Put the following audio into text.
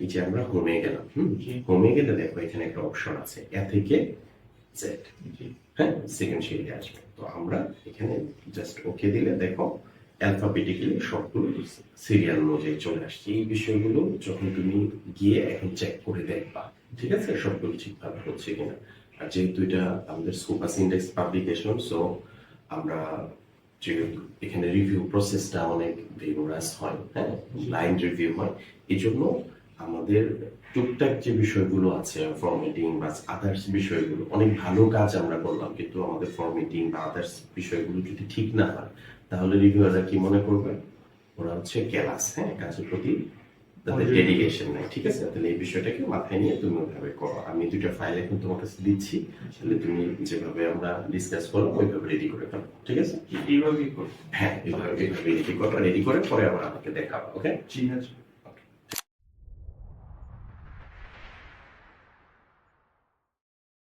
এই যে আমরা হোমে গেলাম। হুম? হোমে গেলে দেখো এখানে একটা অপশন আছে এ থেকে জেড হ্যাঁ? সেকেন্ড আসবে। তো আমরা এখানে জাস্ট ওকে দিলে দেখো অ্যালফাবেটিক্যালি সবগুলো সিরিয়াল অনুযায়ী চলে আসছে। এই বিষয়গুলো যখন তুমি গিয়ে এখন চেক করে দেখবা ঠিক আছে? সবগুলো ঠিকভাবে হচ্ছে কিনা। আর যেহেতু এটা আমাদের স্কোপাস ইন্ডেক্স পাবলিকেশন সো আমরা এখানে রিভিউ প্রসেসটা অনেক ভিউরাস হয় হ্যাঁ? লাইন রিভিউ হয় এই জন্য আমাদের টুকটাক যে বিষয়গুলো আছে ফরমেটিং বা আদার্স বিষয়গুলো অনেক ভালো কাজ আমরা করলাম কিন্তু আমাদের ফরমেটিং বা আদার্স বিষয়গুলো যদি ঠিক না হয় তাহলে রিভিউয়াররা কি মনে করবে? ওরা হচ্ছে ক্যালাস হ্যাঁ? কাজের প্রতি তাদের ডেডিকেশন নাই ঠিক আছে? তাহলে এই বিষয়টাকে মাথায় নিয়ে তুমি ওইভাবে করো। আমি দুইটা ফাইল এখন তোমার কাছে দিচ্ছি তাহলে তুমি যেভাবে আমরা ডিসকাস করো ওইভাবে রেডি করে ফেলো ঠিক আছে? এইভাবেই করব হ্যাঁ এইভাবে রেডি করো রেডি করে পরে আবার আমাকে দেখাবো ওকে ঠিক আছে।